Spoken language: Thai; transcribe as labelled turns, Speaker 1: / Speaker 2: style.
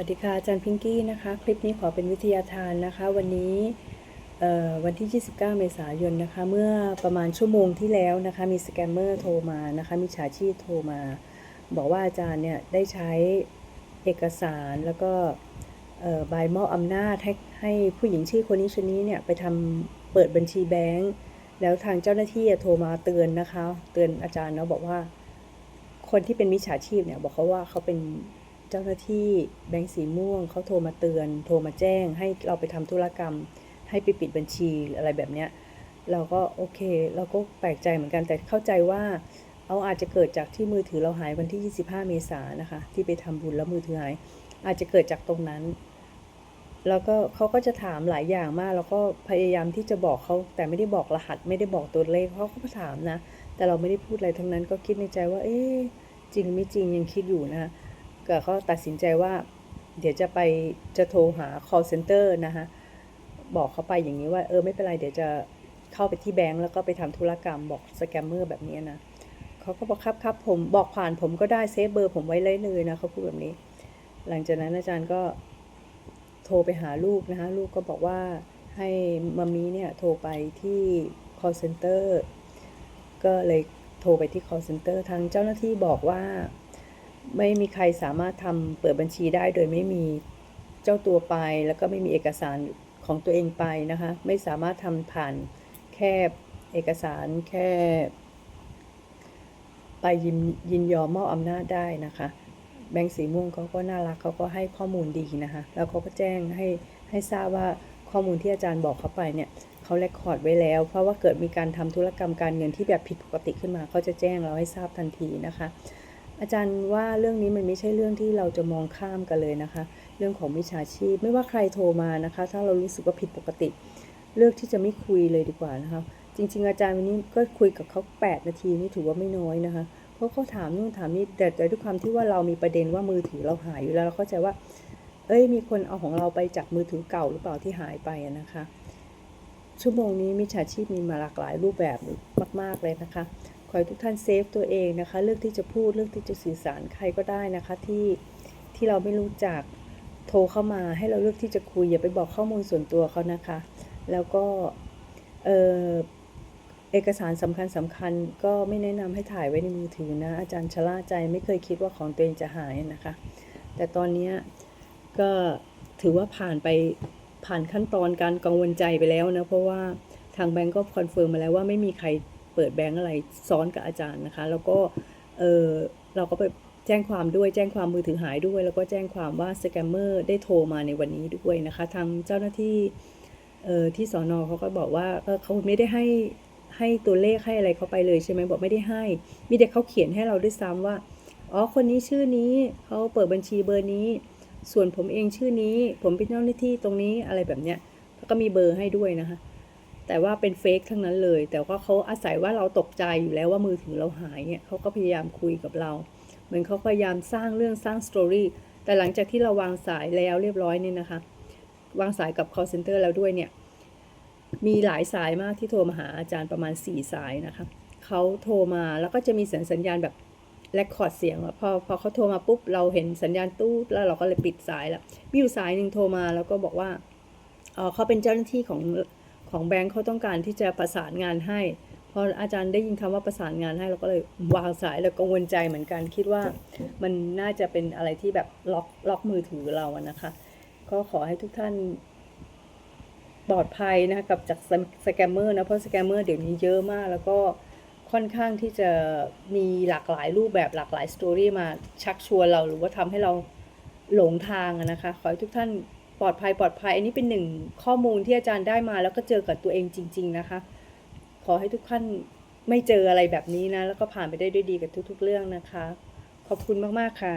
Speaker 1: วัสดีค่ะอาจารย์พิงกี้นะคะ คลิปนี้ขอเป็นวิทยาทานนะคะ วันนี้วันที่ 29 เมษายนนะคะ เมื่อประมาณชั่วโมงที่แล้วนะคะ มีสแกมเมอร์โทรมานะคะ มีฉาชีพโทรมา บอกว่าอาจารย์เนี่ยได้ใช้เอกสารแล้วก็ใบมอบอำนาจให้ให้ผู้หญิงชื่อคนนี้ชนนี้เนี่ยไปทำเปิดบัญชีแบงก์แล้วทางเจ้าหน้าที่โทรมาเตือนนะคะ เตือนอาจารย์เนาะบอกว่า คนที่เป็นมิจฉาชีพเนี่ยบอกเขาว่าเขาเป็น เจ้าหน้าที่แบงก์สีม่วงเขาโทรมาเตือน โทรมาแจ้ง ให้เราไปทำธุรกรรม ให้ไปปิดบัญชีอะไรแบบเนี้ยเราก็โอเค เราก็แปลกใจเหมือนกันแต่เข้าใจว่าเอาอาจจะเกิดจากที่มือถือเราหายวันที่ 25 เมษายนนะคะ ที่ไปทำบุญแล้วมือถือหาย อาจจะเกิดจากตรงนั้น แล้วก็เขาก็จะถามหลายอย่างมาก แล้วก็พยายามที่จะบอกเขาแต่ไม่ได้บอกรหัส ไม่ได้บอกตัวเลขเขาก็ถามนะ แต่เราไม่ได้พูดอะไรทั้งนั้นก็คิดในใจว่า เอ๊จริงไม่จริงยังคิดอยู่นะคะ ก็เขาตัดสินใจว่า เดี๋ยวจะไปจะโทรหา call center นะคะบอกเขาไปอย่างนี้ว่าเออไม่เป็นไรเดี๋ยวจะเข้าไปที่แบงก์แล้วก็ไปทำธุรกรรมบอกสแกมเมอร์แบบนี้นะเขาก็บอกครับครับผมบอกผ่านผมก็ได้เซฟเบอร์ผมไว้เลยเลยนะเขาพูดแบบนี้ หลังจากนั้นอาจารย์ก็โทรไปหาลูกนะคะลูกก็บอกว่าให้มัมมี่เนี่ยโทรไปที่ call center ก็เลยโทรไปที่ call center ทางเจ้าหน้าที่บอกว่า ไม่มีใครสามารถทำเปิดบัญชีได้โดยไม่มีเจ้าตัวไป แล้วก็ไม่มีเอกสารของตัวเองไปนะคะ ไม่สามารถทำผ่านแค่เอกสารแค่ไปยินยินยอมมอบอำนาจได้นะคะ แบงก์สีม่วงเขาก็น่ารักเขาก็ให้ข้อมูลดีนะคะ แล้วเขาก็แจ้งให้ให้ทราบว่าข้อมูลที่อาจารย์บอกเขาไปเนี่ยเขาเรคคอร์ดไว้แล้ว เพราะว่าเกิดมีการทำธุรกรรมการเงินที่แบบผิดปกติขึ้นมาเขาจะแจ้งเราให้ทราบทันทีนะคะ อาจารย์ว่าเรื่องนี้มันไม่ใช่เรื่องที่เราจะมองข้ามกันเลยนะคะ เรื่องของมิจฉาชีพ ไม่ว่าใครโทรมานะคะ ถ้าเรารู้สึกว่าผิดปกติ เลือกที่จะไม่คุยเลยดีกว่านะคะ จริง ๆ อาจารย์วันนี้ก็คุยกับเขา 8 นาทีนี่ถือว่าไม่น้อยนะคะ เพราะเขาถามนู่นถามนี่แต่แต่ด้วยความที่ว่าเรามีประเด็นว่ามือถือเราหายอยู่แล้วเราเข้าใจว่า เอ้ยมีคนเอาของเราไปจากมือถือเก่าหรือเปล่าที่หายไปนะคะ ชั่วโมงนี้มิจฉาชีพมีมาหลากหลายรูปแบบมาก ๆเลยนะคะ ขอให้ทุกท่านเซฟตัวเองนะคะ เลือกที่จะพูดเลือกที่จะสื่อสารใครก็ได้นะคะที่ที่เราไม่รู้จักโทรเข้ามาให้เราเลือกที่จะคุยอย่าไปบอกข้อมูลส่วนตัวเขานะคะ แล้วก็เออเอกสารสำคัญสำคัญก็ไม่แนะนำให้ถ่ายไว้ในมือถือนะ อาจารย์ชะล่าใจไม่เคยคิดว่าของตัวเองจะหายนะคะ แต่ตอนนี้ก็ถือว่าผ่านไปผ่านขั้นตอนการกังวลใจไปแล้วนะ เพราะว่าทางแบงก์ก็คอนเฟิร์มมาแล้วว่าไม่มีใคร เปิดแบงก์อะไรซ้อนกับอาจารย์นะคะ แล้วก็เออเราก็ไปแจ้งความด้วยแจ้งความมือถือหายด้วย แล้วก็แจ้งความว่าสแกมเมอร์ได้โทรมาในวันนี้ด้วยนะคะ ทางเจ้าหน้าที่เออที่สอนอเขาก็บอกว่าเออเขาไม่ได้ให้ให้ตัวเลขให้อะไรเขาไปเลยใช่ไหมบอกไม่ได้ให้ มีแต่เขาเขียนให้เราด้วยซ้ำว่าอ๋อคนนี้ชื่อนี้เขาเปิดบัญชีเบอร์นี้ ส่วนผมเองชื่อนี้ ผมเป็นเจ้าหน้าที่ตรงนี้อะไรแบบเนี้ยแล้วก็มีเบอร์ให้ด้วยนะคะ แต่ว่าเป็นเฟกทั้งนั้นเลย แต่ว่าเขาอาศัยว่าเราตกใจอยู่แล้วว่ามือถือเราหายเนี่ยเขาก็พยายามคุยกับเรา เหมือนเขาพยายามสร้างเรื่องสร้างสตอรี่แต่หลังจากที่เราวางสายแล้วเรียบร้อยเนี่ยนะคะ วางสายกับ call center แล้วด้วยเนี่ย มีหลายสายมากที่โทรมาหาอาจารย์ประมาณ 4 สายนะคะเขาโทรมาแล้วก็จะมีสัญสัญญาณแบบแลคคอร์ดเสียงพอพอเขาโทรมาปุ๊บเราเห็นสัญญาณตู้แล้วเราก็เลยปิดสายแล้วมีอยู่สายหนึ่งโทรมาแล้วก็บอกว่าเออเขาเป็นเจ้าหน้าที่ของ ของแบงค์เขาต้องการที่จะประสานงานให้ พออาจารย์ได้ยินคำว่าประสานงานให้เราก็เลยวางสายแล้วกังวลใจเหมือนกัน คิดว่ามันน่าจะเป็นอะไรที่แบบล็อกล็อกมือถือเราอะนะคะ ก็ขอให้ทุกท่านปลอดภัยนะคะกับจากสแกมเมอร์นะเพราะสแกมเมอร์เดี๋ยวนี้เยอะมาก แล้วก็ค่อนข้างที่จะมีหลากหลายรูปแบบหลากหลายสตอรี่มาชักชวนเราหรือว่าทำให้เราหลงทางนะคะ ขอให้ทุกท่าน ปลอดภัยปลอดภัย อันนี้เป็นหนึ่งข้อมูลที่อาจารย์ได้มาแล้วก็เจอกับตัวเองจริง ๆนะคะ ขอให้ทุกท่านไม่เจออะไรแบบนี้นะ แล้วก็ผ่านไปได้ด้วยดีกับทุก ๆ เรื่องนะคะ ขอบคุณมาก ๆ ค่ะ